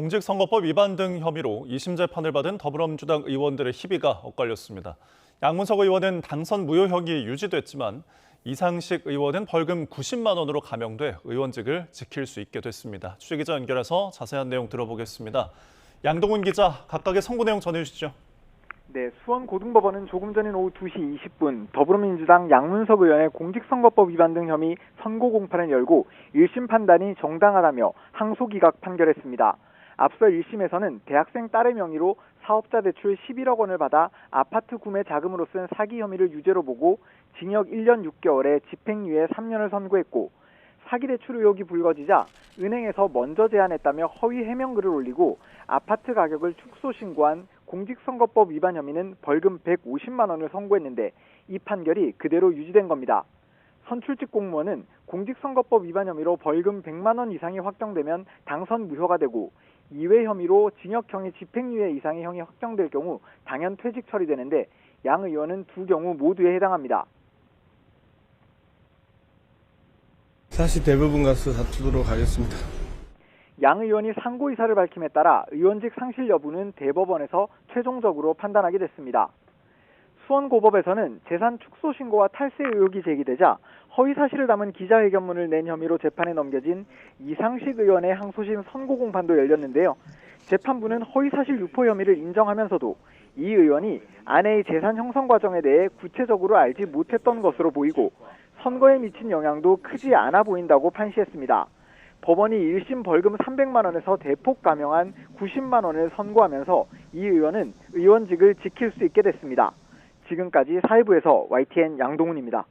공직선거법 위반 등 혐의로 2심 재판을 받은 더불어민주당 의원들의 희비가 엇갈렸습니다. 양문석 의원은 당선 무효형이 유지됐지만 이상식 의원은 벌금 90만 원으로 감형돼 의원직을 지킬 수 있게 됐습니다. 취재기자 연결해서 자세한 내용 들어보겠습니다. 양동훈 기자, 각각의 선고 내용 전해주시죠. 네, 수원고등법원은 조금 전인 오후 2시 20분 더불어민주당 양문석 의원의 공직선거법 위반 등 혐의 선고 공판을 열고 1심 판단이 정당하다며 항소 기각 판결했습니다. 앞서 1심에서는 대학생 딸의 명의로 사업자 대출 11억 원을 받아 아파트 구매 자금으로 쓴 사기 혐의를 유죄로 보고 징역 1년 6개월에 집행유예 3년을 선고했고 사기 대출 의혹이 불거지자 은행에서 먼저 제안했다며 허위 해명글을 올리고 아파트 가격을 축소 신고한 공직선거법 위반 혐의는 벌금 150만 원을 선고했는데 이 판결이 그대로 유지된 겁니다. 선출직 공무원은 공직선거법 위반 혐의로 벌금 100만 원 이상이 확정되면 당선 무효가 되고 이외 혐의로 징역형의 집행유예 이상의 형이 확정될 경우 당연 퇴직 처리되는데 양 의원은 두 경우 모두에 해당합니다. 사실 대부분 가수 다투도록 하겠습니다. 양 의원이 상고 의사를 밝힘에 따라 의원직 상실 여부는 대법원에서 최종적으로 판단하게 됐습니다. 수원고법에서는 재산 축소 신고와 탈세 의혹이 제기되자 허위 사실을 담은 기자회견문을 낸 혐의로 재판에 넘겨진 이상식 의원의 항소심 선고 공판도 열렸는데요. 재판부는 허위 사실 유포 혐의를 인정하면서도 이 의원이 아내의 재산 형성 과정에 대해 구체적으로 알지 못했던 것으로 보이고 선거에 미친 영향도 크지 않아 보인다고 판시했습니다. 법원이 1심 벌금 300만 원에서 대폭 감형한 90만 원을 선고하면서 이 의원은 의원직을 지킬 수 있게 됐습니다. 지금까지 사회부에서 YTN 양동훈입니다.